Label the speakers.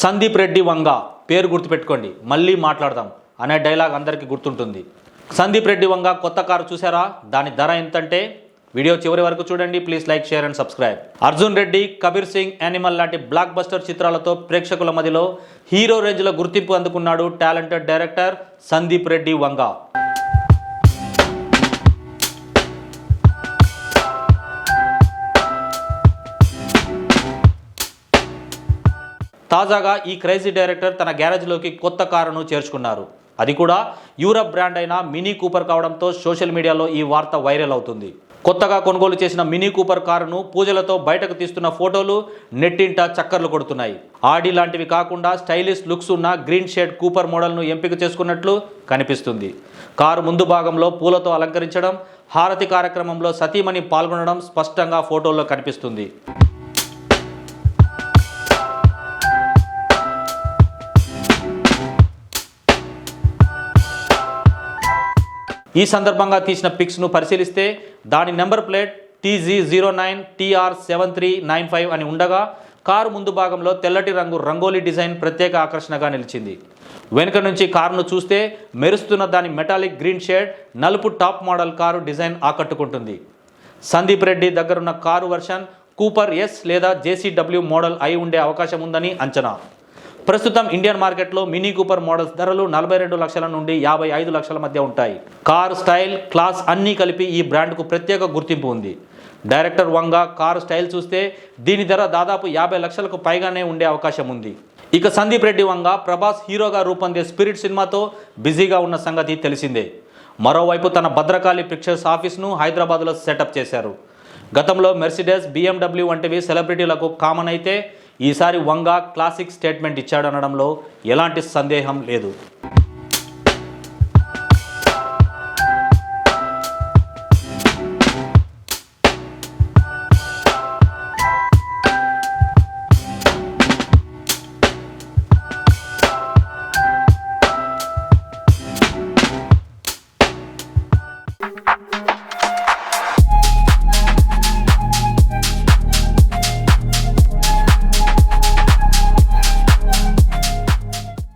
Speaker 1: సందీప్ రెడ్డి వంగ. పేరు గుర్తుపెట్టుకోండి. మళ్ళీ మాట్లాడదాం. అనే డైలాగ్ అందరికీ గుర్తుంటుంది. సందీప్ రెడ్డి వంగ కొత్త కారు చూసారా? దాని ధర ఎంతంటే? వీడియో చివరి వరకు చూడండి. Please like share and subscribe. Arjun Reddy Kabir Singh animal లాంటి బ్లాక్ బస్టర్ చిత్రాలతో ప్రేక్షకుల మధ్యలో హీరో రేంజ్లో గుర్తింపు అందుకున్నాడు టాలెంటెడ్ డైరెక్టర్ సందీప్ రెడ్డి వంగ. తాజాగా ఈ క్రేజీ డైరెక్టర్ తన గ్యారేజ్లోకి కొత్త కారును చేర్చుకున్నారు. అది కూడా యూరప్ బ్రాండ్ అయిన మినీ కూపర్ కావడంతో సోషల్ మీడియాలో ఈ వార్త వైరల్ అవుతుంది. కొత్తగా కొనుగోలు చేసిన మినీ కూపర్ కారును పూజలతో బయటకు తీస్తున్న ఫోటోలు నెట్టింట చక్కర్లు కొడుతున్నాయి. ఆడి లాంటివి కాకుండా స్టైలిష్ లుక్స్ ఉన్న గ్రీన్ షేడ్ కూపర్ మోడల్ను ఎంపిక చేసుకున్నట్లు కనిపిస్తుంది. కారు ముందు భాగంలో పూలతో అలంకరించడం హారతి కార్యక్రమంలో సతీమణి పాల్గొనడం స్పష్టంగా ఫోటోల్లో కనిపిస్తుంది. ఈ సందర్భంగా తీసిన పిక్స్ను పరిశీలిస్తే దాని number plate TG zero nine TR seven three nine five అని ఉండగా కారు ముందు భాగంలో తెల్లటి రంగు రంగోలీ డిజైన్ ప్రత్యేక ఆకర్షణగా నిలిచింది. వెనుక నుంచి కారును చూస్తే మెరుస్తున్న దాని మెటాలిక్ గ్రీన్ షేడ్ నలుపు టాప్ మోడల్ కారు డిజైన్ ఆకట్టుకుంటుంది. సందీప్ రెడ్డి దగ్గరున్న కారు వర్షన్ కూపర్ ఎస్ లేదా జేసీడబ్ల్యూ మోడల్ అయి ఉండే అవకాశం ఉందని అంచనా. ప్రస్తుతం ఇండియన్ మార్కెట్లో మినీ కూపర్ మోడల్స్ ధరలు నలభై రెండు లక్షల నుండి యాభై ఐదు లక్షల మధ్య ఉంటాయి. కార్ స్టైల్ క్లాస్ అన్నీ కలిపి ఈ బ్రాండ్కు ప్రత్యేక గుర్తింపు ఉంది. డైరెక్టర్ వంగ కారు స్టైల్ చూస్తే దీని ధర దాదాపు యాభై లక్షలకు పైగానే ఉండే అవకాశం ఉంది. ఇక సందీప్ రెడ్డి వంగ ప్రభాస్ హీరోగా రూపొందే స్పిరిట్ సినిమాతో బిజీగా ఉన్న సంగతి తెలిసిందే. మరోవైపు తన భద్రకాళి పిక్చర్స్ ఆఫీస్ను హైదరాబాద్లో సెటప్ చేశారు. గతంలో మెర్సిడెస్ బిఎండబ్ల్యూ వంటివి సెలబ్రిటీలకు కామన్ అయితే ఈసారి వంగ క్లాసిక్ స్టేట్మెంట్ ఇచ్చాడు అనడంలో ఎలాంటి సందేహం లేదు. you